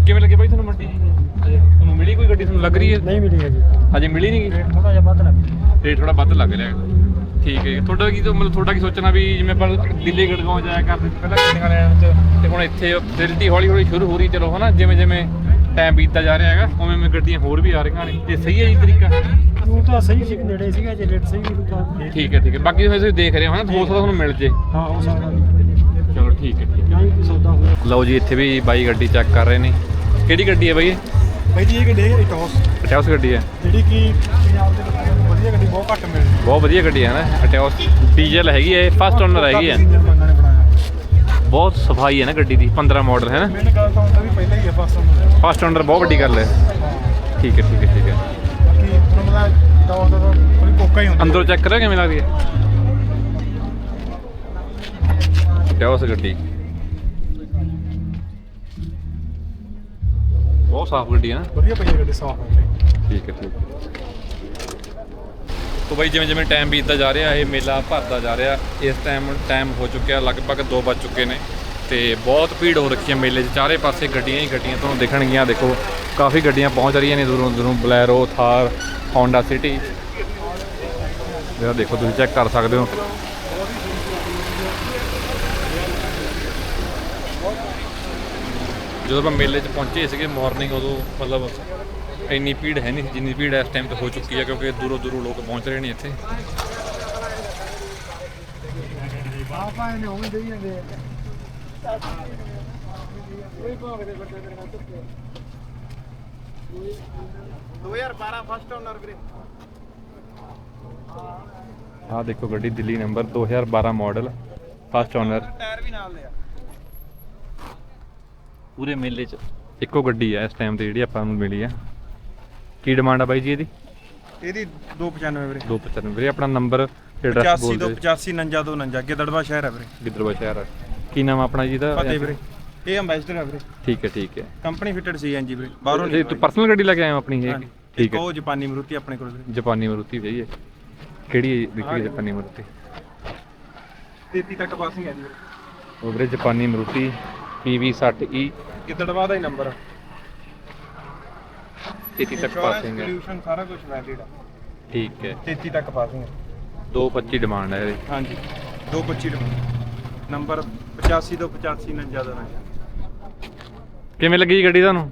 ਕਿਵੇਂ ਲੱਗੇ ਬਾਈ ਤੁਹਾਨੂੰ ਮੰਡੀ? ਤੁਹਾਨੂੰ ਮਿਲੀ ਕੋਈ ਗੱਡੀ? ਤੁਹਾਨੂੰ ਲੱਗ ਰਹੀ ਹੈ? ਨਹੀਂ ਮਿਲੀ ਹੈ ਜੀ। ਹਜੇ ਮਿਲੀ ਨਹੀਂ ਗੀ? ਥੋੜਾ ਜਿਹਾ ਵੱਧ ਲੱਗ ਰੇਟ ਥੋੜਾ ਵੱਧ ਲੱਗ ਰਿਹਾ ਠੀਕ ਹੈ ਤੁਹਾਡਾ ਕੀ ਮਤਲਬ ਤੁਹਾਡਾ ਕੀ ਸੋਚਣਾ ਵੀ ਜਿਵੇਂ ਆਪਾਂ ਦਿੱਲੀ ਗੜਗਾਉਂ ਜਾਇਆ ਕਰਦੇ ਸੀ ਪਹਿਲਾਂ ਗੱਡੀਆਂ ਲੈਣ ਚ ਤੇ ਹੁਣ ਇੱਥੇ ਫੈਸਿਲਿਟੀ ਹੌਲੀ ਹੌਲੀ ਸ਼ੁਰੂ ਹੋ ਰਹੀ ਚਲੋ ਹਨਾ ਜਿਵੇਂ ਜਿਵੇਂ ਟਾਈਮ ਬੀਤਦਾ ਜਾ ਰਿਹਾ ਹੈਗਾ ਉਵੇਂ ਉਵੇਂ ਗੱਡੀਆਂ ਹੋਰ ਵੀ ਆ ਰਹੀਆਂ ਨੇ। ਤੇ ਸਹੀ ਹੈ ਜੀ ਤਰੀਕਾ? ਤੂੰ ਤਾਂ ਸਹੀ ਸੀ ਨੇੜੇ ਸੀਗਾ ਜੇ ਰੇਟ ਸਹੀ ਤਾਂ। ਠੀਕ ਹੈ ਠੀਕ ਹੈ। ਬਾਕੀ ਤੁਸੀਂ ਦੇਖ ਰਹੇ ਹੋ ਹਨਾ ਹੋ ਸਕਦਾ ਤੁਹਾਨੂੰ ਮਿਲ ਜੇ। ਹਾਂ ਹੋ ਸਕਦਾ। ਚਲੋ ਠੀਕ ਹੈ ਠੀਕ ਸੌਦਾ ਹੋਇਆ ਹੈ ਲਓ ਜੀ ਇੱਥੇ ਵੀ ਬਾਈ ਗੱਡੀ ਚੈੱਕ ਕਰ ਰਹੇ ਨੇ। ਕਿਹੜੀ ਗੱਡੀ ਹੈ ਬਾਈ? ਇਹ ਬਾਈ ਜੀ ਇਹ ਗੱਡੀ ਹੈ ਇਟੋਸ ਅਟਿਓਸ ਗੱਡੀ ਹੈ। ਜਿਹੜੀ ਕਿ ਪੰਜਾਬ ਦੇ ਬਹੁਤ ਘੱਟ ਮਿਲਦੀ ਬਹੁਤ ਵਧੀਆ ਗੱਡੀ ਹੈ ਨਾ ਅਟਿਓਸ ਡੀਜ਼ਲ ਹੈਗੀ ਹੈ ਫਸਟ ਓਨਰ ਹੈਗੀ ਹੈ। ਇੰਜਨ ਮੰਗਾਂ ਨੇ ਬਣਾਇਆ ਬਹੁਤ ਸਫ਼ਾਈ ਹੈ ਨਾ ਗੱਡੀ ਦੀ 15 ਮਾਡਲ ਹੈ ਨਾ। ਮੈਨੂੰ ਗੱਲ ਤਾਂ ਹੁੰਦਾ ਵੀ ਪਹਿਲਾਂ ਹੀ ਹੈ ਬਸ ਬਾਕੀ ਫਸਟ ਓਨਰ ਬਹੁਤ ਵੱਡੀ ਗੱਲ ਹੈ। ਠੀਕ ਹੈ ਠੀਕ ਹੈ ਠੀਕ ਹੈ। ਤੁਹਾਨੂੰ ਪਤਾ ਇਟੋਸ ਦਾ ਤਾਂ ਥੋੜੀ ਕੋਕਾ ਹੀ ਹੁੰਦਾ। ਅੰਦਰੋਂ ਚੈੱਕ ਕਰਿਆ ਕਿਵੇਂ ਲੱਗਦੀ ਹੈ। ਅਟਿਓਸ ਗੱਡੀ। ਬਹੁਤ ਸਾਫ਼ ਗੱਡੀ ਹੈ ਨਾ। ਵਧੀਆ ਪਈ ਹੈ ਗੱਡੀ ਸਾਫ਼ ਹੈ। ਠੀਕ ਹੈ ਠੀਕ ਹੈ। ਤੋਂ ਬਾਈ ਜਿਵੇਂ ਜਿਵੇਂ ਟਾਈਮ ਬੀਤਦਾ ਜਾ ਰਿਹਾ, ਇਹ ਮੇਲਾ ਭਰਦਾ ਜਾ ਰਿਹਾ, ਇਸ ਟਾਈਮ ਟਾਈਮ ਹੋ ਚੁੱਕਿਆ, ਲਗਭਗ 2 ਵੱਜ ਚੁੱਕੇ ਨੇ ਤੇ ਬਹੁਤ ਭੀੜ ਹੋ ਰੱਖੀ ਹੈ ਮੇਲੇ 'ਚ। ਚਾਰੇ ਪਾਸੇ ਗੱਡੀਆਂ ਹੀ ਗੱਡੀਆਂ ਤੁਹਾਨੂੰ ਦਿਖਣਗੀਆਂ। ਦੇਖੋ, ਕਾਫੀ ਗੱਡੀਆਂ ਪਹੁੰਚ ਰਹੀਆਂ ਨੇ ਦੂਰੋਂ ਦੂਰੋਂ, ਬਲੈਰੋ, ਥਾਰ ਹੌਂਡਾ ਸਿਟੀ ਜਿਹੜਾ ਦੇਖੋ, ਤੁਸੀਂ ਚੈੱਕ ਕਰ ਸਕਦੇ ਹੋ। ਜਦੋਂ ਆਪਾਂ ਮੇਲੇ 'ਚ ਪਹੁੰਚੇ ਸੀਗੇ ਮਾਰਨਿੰਗ ਉਦੋਂ ਮਤਲਬ ਇੰਨੀ ਭੀੜ ਹੈ ਨਹੀਂ ਜਿੰਨੀ ਭੀੜ ਇਸ ਟਾਈਮ ਤੇ ਹੋ ਚੁੱਕੀ ਹੈ ਕਿਉਂਕਿ ਦੂਰੋਂ ਦੂਰੋਂ ਲੋਕ ਪਹੁੰਚ ਰਹੇ ਨੇ ਇੱਥੇ। ਆਪਾਂ ਇਹਨੇ ਉਵੇਂ ਦੇਈ ਜਾਂਦੇ ਆ ਦੋ 2012 ਫਸਟ ਓਨਰ ਵੀਰੇ। ਆਹ ਦੇਖੋ ਗੱਡੀ Delhi number 2012 model first owner tyre ਵੀ ਨਾਲ ਲਿਆ ਪੂਰੇ ਮੇਲੇ 'ਚ। ਇੱਕੋ ਗੱਡੀ ਹੈ ਇਸ ਟਾਈਮ ਤੇ ਜਿਹੜੀ ਆਪਾਂ ਨੂੰ ਮਿਲੀ ਆ ਕੀ ਡਿਮਾਂਡ ਆ ਬਾਈ ਜੀ ਇਹਦੀ? ਇਹਦੀ 295 ਵੀਰੇ। 295 ਵੀਰੇ ਆਪਣਾ ਨੰਬਰ ਤੇ ਐਡਰੈਸ 85 ਬੋਲ ਤੋਂ ਦਿਓ 85 49 ਤੋਂ 49 ਗਿੱਦੜਵਾ ਸ਼ਹਿਰ ਹੈ ਵੀਰੇ। ਗਿੱਦੜਵਾ ਸ਼ਹਿਰ ਆ। ਕੀ ਨਾਮ ਆ ਆਪਣਾ ਜੀ ਦਾ? ਫਤਿਹ ਵੀਰੇ। ਇਹ ਅੰਬੈਸਡਰ ਹੈ ਵੀਰੇ। ਠੀਕ ਹੈ ਠੀਕ ਹੈ। ਕੰਪਨੀ ਫਿਟਡ ਸੀਐਨਜੀ ਵੀਰੇ ਬਾਹਰੋਂ ਇਹ ਨਹੀਂ ਤੂੰ ਪਰਸਨਲ ਗੱਡੀ ਲੈ ਕੇ ਆਇਆ ਆਪਣੀ ਇਹ। ਠੀਕ ਹੈ। ਉਹ ਜਾਪਾਨੀ ਮਰੂਤੀ ਆਪਣੇ ਕੋਲ ਵੀਰੇ। ਜਾਪਾਨੀ ਮਰੂਤੀ ਹੈ ਕਿਹੜੀ ਹੈ ਵਿਕਰੀ ਜਾਪਾਨੀ ਮਰੂਤੀ? 33 ਤੱਕ ਪਾਸਿੰਗ ਹੈ ਜੀ ਵੀਰੇ। ਉਹ ਵੀਰੇ ਜਾਪਾਨੀ ਮਰੂਤੀ PV 60E ਗਿੱਦੜਵਾ ਦਾ ਹੀ ਨੰਬਰ 33 ਤੱਕ ਪਾਸਿੰਗ ਹੈ ਪੋਲੂਸ਼ਨ ਸਾਰਾ ਕੁਝ ਵੈਲਿਡ ਆ। ਠੀਕ ਹੈ। 33 ਤੱਕ ਪਾਸਿੰਗ ਹੈ 225 ਡਿਮਾਂਡ ਹੈ ਇਹਦੀ। ਹਾਂਜੀ। 225 ਨੰਬਰ ਨੰਬਰ 85 ਤੋਂ 85 49 ਦਾ ਨੰਬਰ ਕਿਵੇਂ ਲੱਗੀ ਜੀ ਗੱਡੀ ਤੁਹਾਨੂੰ?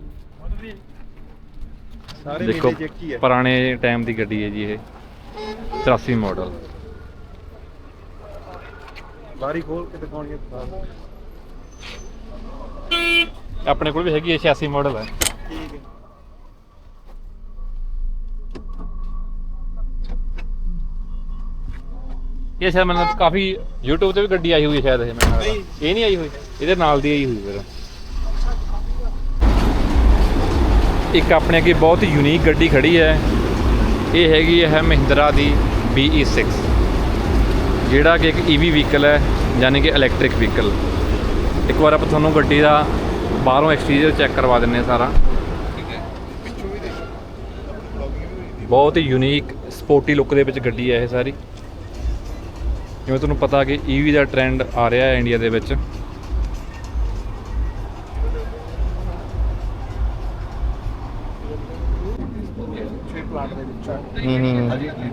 ਸਾਰੇ ਦੇਖੋ ਮੇਲੇ 'ਚ ਇੱਕ ਹੀ ਹੈ। ਪੁਰਾਣੇ ਟਾਈਮ ਦੀ ਗੱਡੀ ਹੈ ਜੀ ਇਹ। 83 ਮਾਡਲ ਬਾਰੀ ਖੋਲ ਕੇ ਦਿਖਾਉਣੀ ਹੈ। ਆਪਣੇ ਕੋਲ ਵੀ ਹੈਗੀ ਹੈ 86 ਮਾਡਲ ਹੈ। ਇਹ ਸ਼ਾਇਦ ਮੈਨੂੰ ਕਾਫੀ YouTube ਤੇ ਵੀ ਗੱਡੀ ਆਈ ਹੋਈ ਹੈ ਸ਼ਾਇਦ ਇਹ ਮੈਨੂੰ ਲੱਗਦਾ। ਨਹੀਂ। ਇਹ ਨਹੀਂ ਆਈ ਹੋਈ? ਇਹਦੇ ਨਾਲ ਦੀ ਆਈ ਹੋਈ ਫਿਰ। ਇੱਕ ਆਪਣੇ ਅੱਗੇ ਬਹੁਤ ਯੂਨੀਕ ਗੱਡੀ ਖੜੀ ਹੈ। ਇਹ ਹੈਗੀ ਹੈ ਮਹਿੰਦਰਾ ਦੀ BE6 ਜਿਹੜਾ ਕਿ ਇੱਕ EV ਵਹੀਕਲ ਹੈ ਯਾਨੀ ਕਿ ਇਲੈਕਟ੍ਰਿਕ ਵਹੀਕਲ ਇੱਕ ਵਾਰ ਆਪਾਂ ਤੁਹਾਨੂੰ ਗੱਡੀ ਦਾ ਬਾਹਰੋਂ ਐਕਸਟੀਰੀਅਰ ਚੈੱਕ ਕਰਵਾ ਦਿੰਨੇ ਆ ਸਾਰਾ। ਬਹੁਤ ਹੀ ਯੂਨੀਕ ਸਪੋਰਟੀ ਲੁੱਕ ਦੇ ਵਿੱਚ ਗੱਡੀ ਹੈ ਇਹ ਸਾਰੀ। ਜਿਵੇਂ ਤੁਹਾਨੂੰ ਪਤਾ ਕਿ EV ਦਾ ਟ੍ਰੈਂਡ ਆ ਰਿਹਾ ਹੈ ਇੰਡੀਆ ਦੇ ਵਿੱਚ।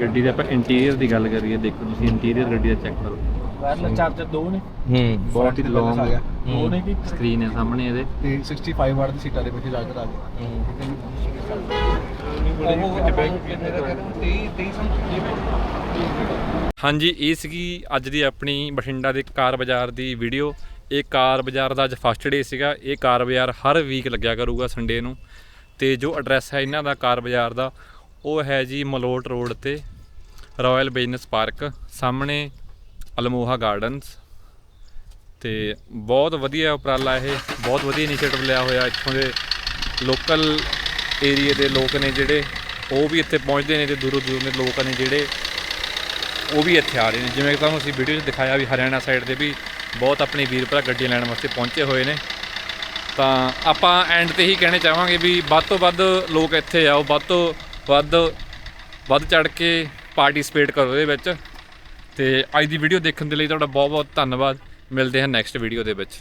ਗੱਡੀ ਦੇ ਆਪਾਂ ਇੰਟੀਰੀਅਰ ਦੀ ਗੱਲ ਕਰੀਏ ਦੇਖੋ ਤੁਸੀਂ ਇੰਟੀਰੀਅਰ ਗੱਡੀ ਦਾ ਚੈੱਕ ਕਰੋ। ਵਾਇਰਲੈਸ ਚਾਰਜਰ ਦੋ ਨੇ। ਹੂੰ ਬਹੁਤ ਹੀ ਲੌਂਗ ਦੋ ਨੇ ਕਿ ਸਕਰੀਨ ਹੈ ਸਾਹਮਣੇ ਇਹਦੇ। ਤੇ 65 ਵਾਟ ਦੀ ਸੀਟਾਂ ਦੇ ਵਿੱਚ ਚਾਰਜਰ ਆ ਗਿਆ। ਹਾਂਜੀ ਇਹ ਸੀਗੀ ਅੱਜ ਦੀ ਆਪਣੀ ਬਠਿੰਡਾ ਦੇ ਕਾਰ ਬਾਜ਼ਾਰ ਦੀ ਵੀਡੀਓ ਇਹ ਕਾਰ ਬਾਜ਼ਾਰ ਦਾ ਅੱਜ ਫਸਟ ਡੇ ਸੀਗਾ। ਇਹ ਕਾਰ ਬਾਜ਼ਾਰ ਹਰ ਵੀਕ ਲੱਗਿਆ ਕਰੂਗਾ ਸੰਡੇ ਨੂੰ। ਤੇ ਜੋ ਐਡਰੈਸ ਹੈ ਇਹਨਾਂ ਦਾ ਕਾਰ ਬਾਜ਼ਾਰ ਦਾ ਉਹ ਹੈ ਜੀ ਮਲੋਟ ਰੋਡ ਤੇ ਰਾਇਲ ਬਿਜ਼ਨਸ ਪਾਰਕ ਸਾਹਮਣੇ ਅਲਮੋਹਾ ਗਾਰਡਨਸ ਤੇ ਬਹੁਤ ਵਧੀਆ ਉਪਰਾਲਾ ਇਹ, ਬਹੁਤ ਵਧੀਆ ਇਨੀਸ਼ੀਏਟਿਵ ਲਿਆ ਹੋਇਆ ਇੱਥੋਂ ਦੇ ਲੋਕਲ ਏਰੀਏ ਦੇ ਲੋਕ ਨੇ ਜਿਹੜੇ, ਉਹ ਵੀ ਇੱਥੇ ਪਹੁੰਚਦੇ ਨੇ ਤੇ ਦੂਰੋਂ ਦੂਰੋਂ ਦੇ ਲੋਕ ਨੇ ਜਿਹੜੇ, ਉਹ ਵੀ ਇੱਥੇ ਆ ਰਹੇ ਨੇ। ਜਿਵੇਂ ਕਿ ਤੁਹਾਨੂੰ ਅਸੀਂ ਵੀਡੀਓ 'ਚ ਦਿਖਾਇਆ ਵੀ ਹਰਿਆਣਾ ਸਾਈਡ ਦੇ ਵੀ ਬਹੁਤ ਆਪਣੇ ਵੀਰ ਭਰਾ ਗੱਡੀਆਂ ਲੈਣ ਵਾਸਤੇ ਪਹੁੰਚੇ ਹੋਏ ਨੇ। ਤਾਂ ਆਪਾਂ ਐਂਡ ਤੇ ਹੀ ਕਹਿਣਾ ਚਾਹਾਂਗੇ ਵੀ ਵੱਧ ਤੋਂ ਵੱਧ ਲੋਕ ਇੱਥੇ ਆਓ, ਵੱਧ ਤੋਂ ਵੱਧ ਵੱਧ ਚੜ ਕੇ ਪਾਰਟਿਸਿਪੇਟ ਕਰੋ ਇਹਦੇ ਵਿੱਚ। ਤੇ ਅੱਜ ਦੀ ਵੀਡੀਓ ਦੇਖਣ ਦੇ ਲਈ ਤੁਹਾਡਾ ਬਹੁਤ ਬਹੁਤ ਧੰਨਵਾਦ। ਮਿਲਦੇ ਹਾਂ ਨੈਕਸਟ ਵੀਡੀਓ ਦੇ ਵਿੱਚ।